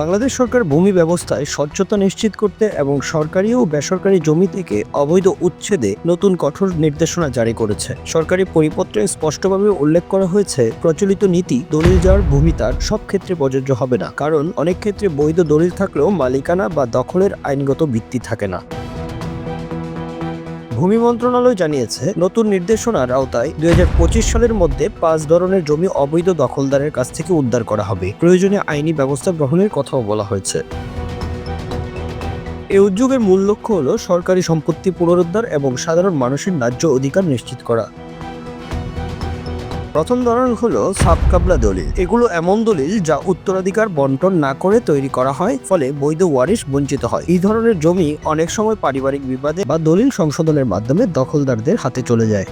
বাংলাদেশ সরকার ভূমি ব্যবস্থায় স্বচ্ছতা নিশ্চিত করতে এবং সরকারি ও বেসরকারি জমি থেকে অবৈধ উচ্ছেদে নতুন কঠোর নির্দেশনা জারি করেছে। সরকারি পরিপত্রে স্পষ্টভাবে উল্লেখ করা হয়েছে, প্রচলিত নীতি দলিল যাওয়ার ভূমি তার সব ক্ষেত্রে প্রযোজ্য হবে না। কারণ অনেক ক্ষেত্রে বৈধ দলিল থাকলেও মালিকানা বা দখলের আইনগত ভিত্তি থাকে না। ভূমি মন্ত্রণালয় জানিয়েছে, নতুন নির্দেশনার আওতায় দুই হাজার পঁচিশ সালের মধ্যে পাঁচ ধরনের জমি অবৈধ দখলদারের কাছ থেকে উদ্ধার করা হবে। প্রয়োজনে আইনি ব্যবস্থা গ্রহণের কথাও বলা হয়েছে। এই উদ্যোগের মূল লক্ষ্য হল সরকারি সম্পত্তি পুনরুদ্ধার এবং সাধারণ মানুষের ন্যায্য অধিকার নিশ্চিত করা। প্রথম ধরন হলো সাবকাবলা দলিল। এগুলো এমন দলিল যা উত্তরাধিকার বন্টন না করে তৈরি করা হয়, ফলে বৈধ ওয়ারিশ বঞ্চিত হয়। এই ধরনের জমি অনেক সময় পারিবারিক বিবাদে বা দলিল সংশোধনের মাধ্যমে দখলদারদের হাতে চলে যায়।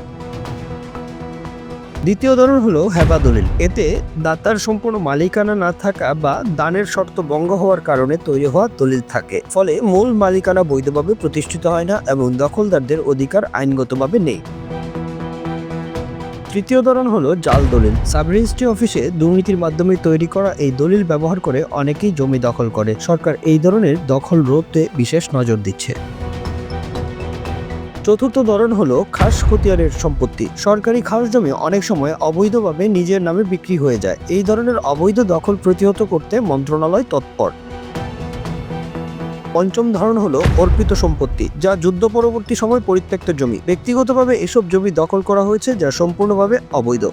দ্বিতীয় ধরন হলো হেবা দলিল। এতে দাতার সম্পূর্ণ মালিকানা না থাকা বা দানের শর্ত ভঙ্গ হওয়ার কারণে তৈরি হওয়া দলিল থাকে। ফলে মূল মালিকানা বৈধভাবে প্রতিষ্ঠিত হয় না এবং দখলদারদের অধিকার আইনগতভাবে নেই। তৃতীয় ধরন হলো জাল দলিল। সাব রেজিস্ট্রি অফিসে দুর্নীতির মাধ্যমে তৈরি করা এই দলিল ব্যবহার করে অনেকেই জমি দখল করে। সরকার এই ধরনের দখল রোধে বিশেষ নজর দিচ্ছে। চতুর্থ ধরন হলো খাস খতিয়ানের সম্পত্তি। সরকারি খাস জমি অনেক সময় অবৈধভাবে নিজের নামে বিক্রি হয়ে যায়। এই ধরনের অবৈধ দখল প্রতিহত করতে মন্ত্রণালয় তৎপর। পঞ্চম ধরন হলো অর্পিত সম্পত্তি, যা যুদ্ধ পরবর্তী সময় পরিত্যক্ত জমি। ব্যক্তিগতভাবে এসব জমি দখল করা হয়েছে, যা সম্পূর্ণভাবে অবৈধ।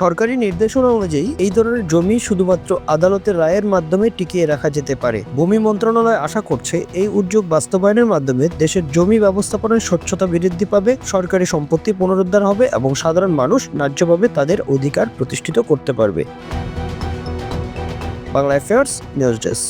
সরকারি নির্দেশনা অনুযায়ী, এই ধরনের জমি শুধুমাত্র আদালতের রায়ের মাধ্যমে টিকিয়ে রাখা যেতে পারে। ভূমি মন্ত্রণালয় আশা করছে, এই উদ্যোগ বাস্তবায়নের মাধ্যমে দেশের জমি ব্যবস্থাপনায় স্বচ্ছতা বৃদ্ধি পাবে, সরকারি সম্পত্তি পুনরুদ্ধার হবে এবং সাধারণ মানুষ ন্যায্যভাবে তাদের অধিকার প্রতিষ্ঠিত করতে পারবে। Bangla affairs news desk